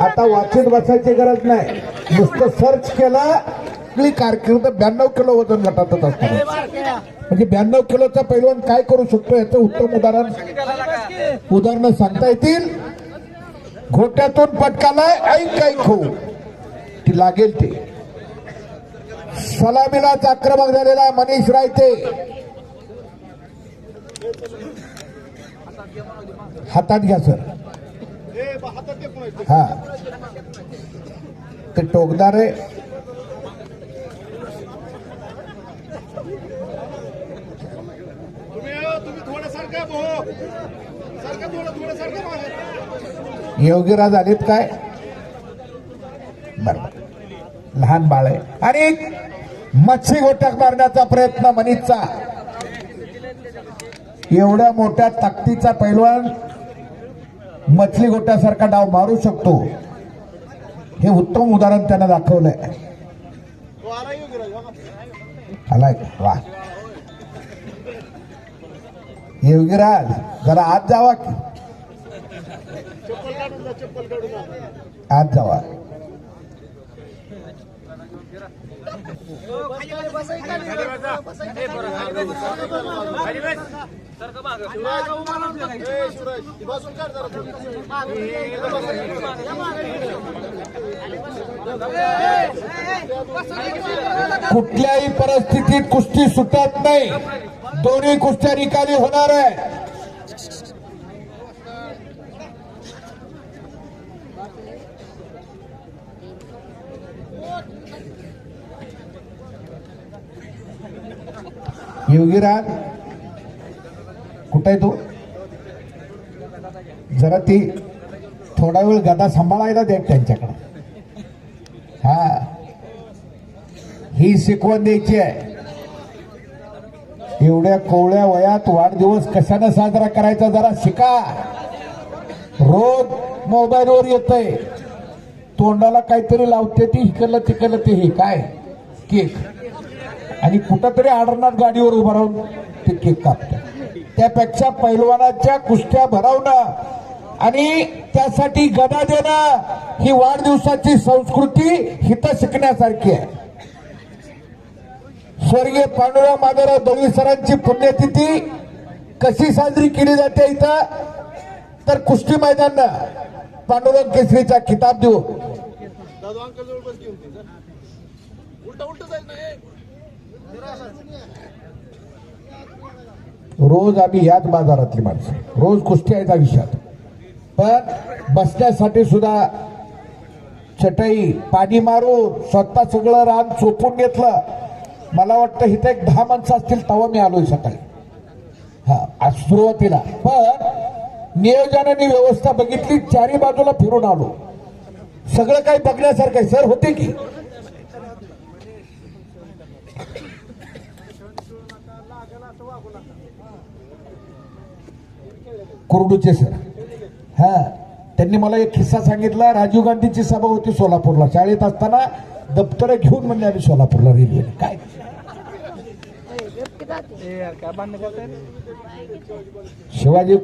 आता वाचत बसायची गरज नाही. नुसतं सर्च केलं आपली कारकीर्द ब्याण्णव किलो वजन गटातच असणार म्हणजे ब्याण्णव किलोचा पैलवान काय करू शकतो याचं उत्तम उदाहरण उदाहरणं सांगता येतील. घोट्यातून पटकालाय ऐक ऐक हो. ती लागेल ते. सलामीलाच आक्रमक झालेला मनीष रायते. हातात घ्या सर. हा। ते टोकदार आहे. योगीराज आलेत काय? बर. लहान बाळ आहे. आणि मच्छी गोट्यात मारण्याचा प्रयत्न मनीषचा. एवढ्या मोठ्या ताकदीचा पैलवान मछली गोट्यासारखा डाव मारू शकतो. हे उत्तम उदाहरण त्यानं दाखवलंय. आलाय वा. योगीराज जरा आत जावा की? आत जावा ए, शिवराज, ती बसून काढ जरा थोडी. कुठल्याही परिस्थितीत कुस्ती सुटत नाही. दोन्ही कुस्त्या निकाली होणार आहे. योगीराज कुठे आहे तू? जरा ती थोडा वेळ गदा सांभाळायला देत त्यांच्याकडे. हा. ही शिकवण द्यायची आहे. एवढ्या कोवळ्या वयात वाढदिवस कशानं साजरा करायचा जरा शिका. रोज मोबाईलवर येतंय. तोंडाला काहीतरी लावते ती हिकडलं तिकडलं ते हे काय? केक. आणि कुठंतरी आडरनाथ गाडीवर उभं राहून ते केक कापतात त्यापेक्षा पैलवानाच्या कुस्त्या भरवणं आणि त्यासाठी गदा देणं ही वाढदिवसाची संस्कृती हित शिकण्यासारखी आहे. स्वर्गीय पांडुरंग माधवराव दळवी सरांची पुण्यतिथी कशी साजरी केली जाते इथं? तर कुस्ती मैदान पांडुरंग केसरीचा किताब देऊ रोज आम्ही याच बाजारातली माणसं. रोज कुस्ती आहेत आयुष्यात पण बसण्यासाठी सुद्धा चटई पाणी मारून स्वतः सगळं रान चोपून घेतलं. मला वाटतं इथे एक दहा माणसं असतील तेव्हा मी आलोय सकाळी. हा आज सुरुवातीला. पण नियोजनाने व्यवस्था बघितली चारी बाजूला फिरून आलो. सगळं काही बघण्यासारखं आहे. सर होते की? कुरडूचे सर. हा त्यांनी मला एक किस्सा सांगितला. राजीव गांधीची सभा होती सोलापूरला. शाळेत असताना दप्तर घेऊन म्हणले आम्ही सोलापूरला रेल्वे काय? शिवाजी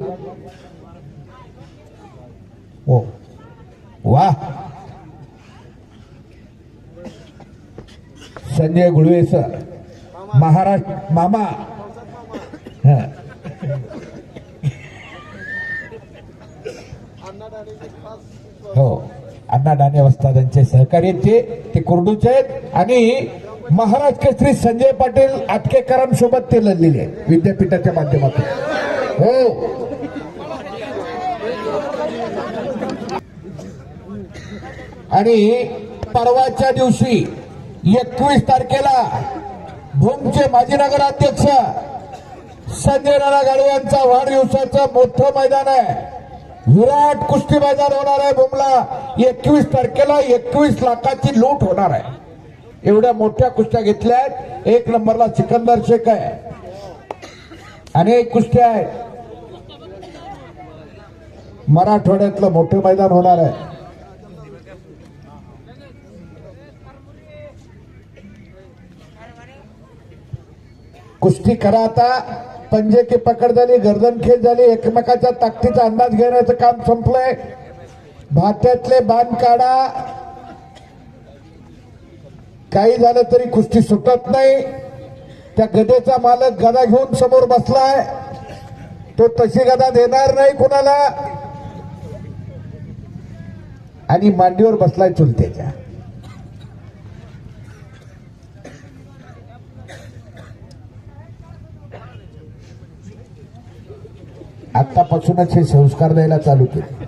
ओ. वा. संजय गुळवे सर. महाराष्ट्र मामा. हो. अण्णा डाणे वस्तादांचे सहकारी ते. ते कुर्डूचे आहेत. आणि महाराज केसरी संजय पाटील आटकेकरांसोबत ते लढलेले आहेत विद्यापीठाच्या माध्यमातून. हो. आणि परवाच्या दिवशी एकवीस तारखेला भूमचे माजी नगराध्यक्ष संजय नाना गाडवांचा वाढदिवसाचं मोठं मैदान आहे. विराट कुस्ती मैदान होणार आहे भूमला एकवीस तारखेला एकवीस लाखाची लूट होणार आहे. एवढ्या मोठ्या कुस्त्या घेतल्या आहेत. एक नंबरला सिकंदर शेख आहे. अनेक कुस्त्या आहेत. मराठवाड्यातलं मोठं मैदान होणार आहे. कुस्ती करा आता. पंजे की पकड झाली गर्दन खेळ झाली एकमेकाच्या ताकदीचा अंदाज घेण्याचं काम संपलंय. भात्यातले बांध काढा. काही झालं तरी कुस्ती सुटत नाही. त्या गदेचा मालक गदा घेऊन समोर बसलाय. तो तशी गदा देणार नाही कुणाला. आणि मांडीवर बसलाय चुलत्याच्या. आतापासूनच हे संस्कार द्यायला चालू केले.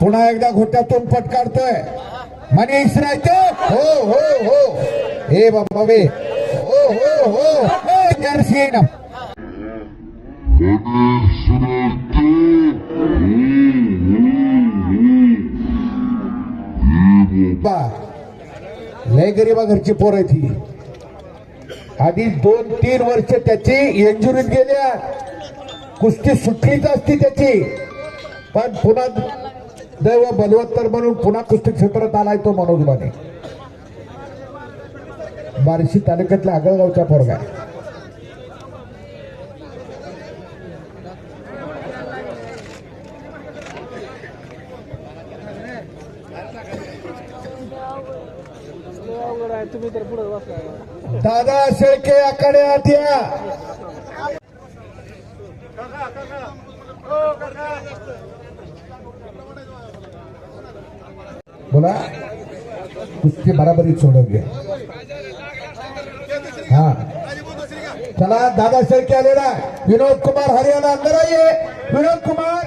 पुन्हा एकदा घोट्यातून पट काढतोय मनीष राहते हो हो हो. हे बाबा बे हो हो हो. जर्सीन बा लय गरीबा घरची पोर आहे ती आधी दोन तीन वर्ष त्याची इंजुरीत गेल्या. कुस्ती सुटलीच असती त्याची. पण पुन्हा दैव बलवत्तर म्हणून पुन्हा कुस्ती क्षेत्रात आलाय तो मनोज माने. बार्शी तालुक्यातल्या आगळगावचा पोरगा आहे. दादा शेळके आकडे आत या बोला कुस्ती बराबरी छोड़ोगे हा. चला दादा सर क्या लेना विनोद कुमार हरियाणा अंदर आइए विनोद कुमार